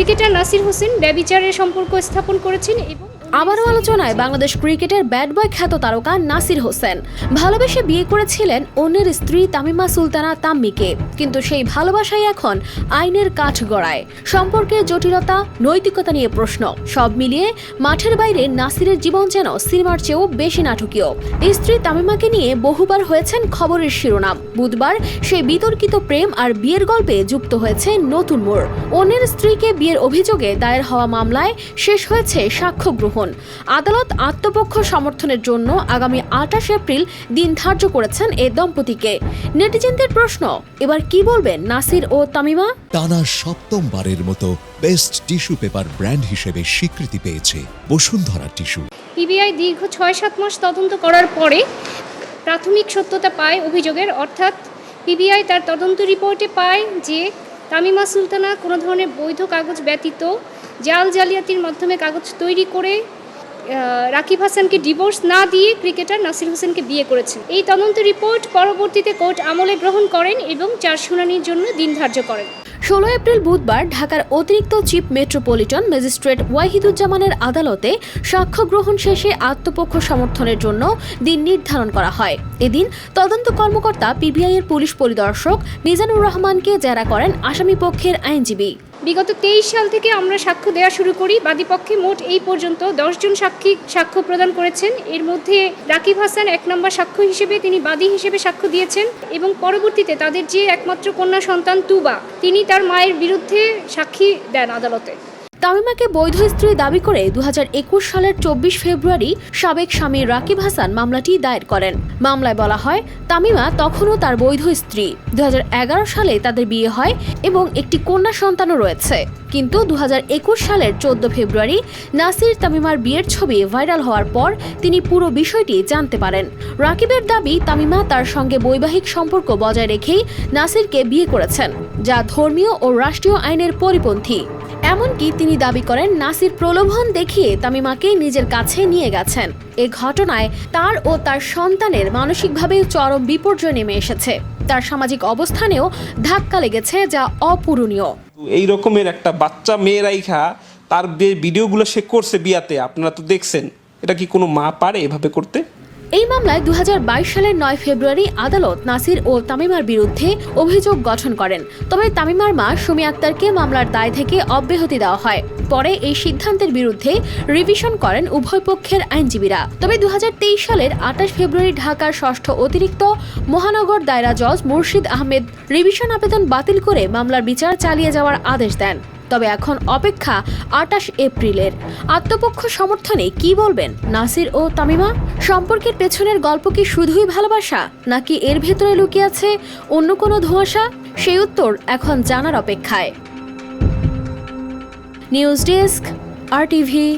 Cricketer Nasir Hossain ব্যবিচারের সম্পর্ক স্থাপন করেছেন এবং আবারও আলোচনায় বাংলাদেশ ক্রিকেটের ব্যাট বয় খ্যাত তারকা নাসির হোসেন। ভালোবেসে বিয়ে করেছিলেন অন্যের স্ত্রী তামিমা সুলতানা তাম্মিকে। কিন্তু সেই ভালোবাসাই এখন আইনের কাঠ গড়ায়। সম্পর্কের জটিলতা, নৈতিকতা নিয়ে প্রশ্ন। সব মিলিয়ে মাঠের বাইরে নাসিরের জীবন যেন সিনেমার চেয়েও বেশি নাটকীয়। স্ত্রী তামিমাকে নিয়ে বহুবার হয়েছেন খবরের শিরোনাম। বুধবার সেই বিতর্কিত প্রেম আর বিয়ের গল্পে যুক্ত হয়েছে নতুন মোড়। অন্যের স্ত্রীকে বিয়ের অভিযোগে দায়ের হওয়া মামলায় শেষ হয়েছে সাক্ষ্য গ্রহণ আদালত আত্মপক্ষ সমর্থনের জন্য আগামী আঠাশ এপ্রিল দিন ধার্য করেছেন এ দম্পতিকে। নেটিজেনদের প্রশ্ন এবার কি বলবেন নাসির ও তামিমা? টানা সপ্তমবারের মতো বেস্ট টিস্যু পেপার ব্র্যান্ড হিসেবে স্বীকৃতি পেয়েছে বসুন্ধরা টিস্যু। পিবিআই দীর্ঘ ছয় সাত মাস তদন্ত করার পরে প্রাথমিক সত্যতা পায় অভিযোগের অর্থাৎ পিবিআই তার তদন্ত রিপোর্টে পায় যে তামিমা সুলতানা কোনো ধরনের বৈধ কাগজ ব্যতীত জাল জালিয়াতির মাধ্যমে কাগজ তৈরি করে রাকিব হাসানকে ডিভোর্স না দিয়ে ক্রিকেটার নাসির হোসেনকে বিয়ে করেছেন। এই তদন্ত রিপোর্ট পরবর্তীতে কোর্ট আমলে গ্রহণ করেন এবং চার শুনানির জন্য দিন ধার্য করেন। ষোলো এপ্রিল বুধবার ঢাকার অতিরিক্ত চিফ মেট্রোপলিটন ম্যাজিস্ট্রেট ওয়াহিদুজ্জামানের আদালতে সাক্ষ্য গ্রহণ শেষে আত্মপক্ষ সমর্থনের জন্য দিন নির্ধারণ করা হয়। এদিন তদন্ত কর্মকর্তা পিবিআই এর পুলিশ পরিদর্শক মিজানুর রহমানকে জেরা করেন আসামি পক্ষের আইনজীবী। বিগত তেইশ সাল থেকে আমরা সাক্ষ্য দেওয়া শুরু করি। বাদীপক্ষে মোট এই পর্যন্ত দশজন সাক্ষী সাক্ষ্য প্রদান করেছেন। এর মধ্যে রাকিব হাসান এক নম্বর সাক্ষ্য হিসেবে তিনি বাদী হিসেবে সাক্ষ্য দিয়েছেন এবং পরবর্তীতে তাদের যে একমাত্র কন্যা সন্তান তুবা, তিনি তার মায়ের বিরুদ্ধে সাক্ষী দেন আদালতে। তামিমাকে বৈধ স্ত্রী দাবি করে দু হাজার একুশ সালের চব্বিশ ফেব্রুয়ারি সাবেক স্বামী রাকিব হাসান মামলাটি দায়ের করেন। মামলায় বলা হয়, তামিমা তখনও তার বৈধ স্ত্রী। দু হাজার এগারো সালে তাদের বিয়ে হয় এবং একটি কন্যা সন্তানও রয়েছে। কিন্তু দু হাজার একুশ সালের চোদ্দ ফেব্রুয়ারি নাসির তামিমার বিয়ের ছবি ভাইরাল হওয়ার পর তিনি পুরো বিষয়টি জানতে পারেন। রাকিবের দাবি, তামিমা তার সঙ্গে বৈবাহিক সম্পর্ক বজায় রেখেই নাসিরকে বিয়ে করেছেন, যা ধর্মীয় ও রাষ্ট্রীয় আইনের পরিপন্থী। এমনকি তিনি দাবি করেন নাসির প্রলোভন দেখিয়ে তামিমাকে নিজের কাছে নিয়ে গেছেন। এ ঘটনায় তার ও তার সন্তানের মানসিকভাবে চরম বিপর্যয় নেমে এসেছে। তার সামাজিক অবস্থানেও ধাক্কা লেগেছে যা অপূরণীয়। এই রকমের একটা বাচ্চা মেয়ে রাইখা, তার যে ভিডিওগুলো সে করছে বিয়াতে, আপনারা তো দেখছেন, এটা কি কোনো মা পারে এভাবে করতে? এই মামলায় দু হাজার বাইশ সালের নয় ফেব্রুয়ারি আদালত নাসির ও তামিমার বিরুদ্ধে অভিযোগ গঠন করেন। তবে তামিমার মা সুমি আক্তারকে মামলার দায় থেকে অব্যাহতি দেওয়া হয়। পরে এই সিদ্ধান্তের বিরুদ্ধে রিভিশন করেন উভয় পক্ষের আইনজীবীরা। তবে দু হাজার তেইশ সালের আঠাশ ফেব্রুয়ারি ঢাকার ষষ্ঠ অতিরিক্ত মহানগর দায়রা জজ মুর্শিদ আহমেদ রিভিশন আবেদন বাতিল করে মামলার বিচার চালিয়ে যাওয়ার আদেশ দেন। তবে এখন অপেক্ষা আটাশ এপ্রিলের। আত্মপক্ষ সমর্থনে কি বলবেন নাসির ও তামিমা? সম্পর্কের পেছনের গল্প কি শুধুই ভালোবাসা, নাকি এর ভেতরে লুকিয়ে আছে অন্য কোনো ধোঁয়াশা? সেই উত্তর এখন জানার অপেক্ষায়। News desk, R TV.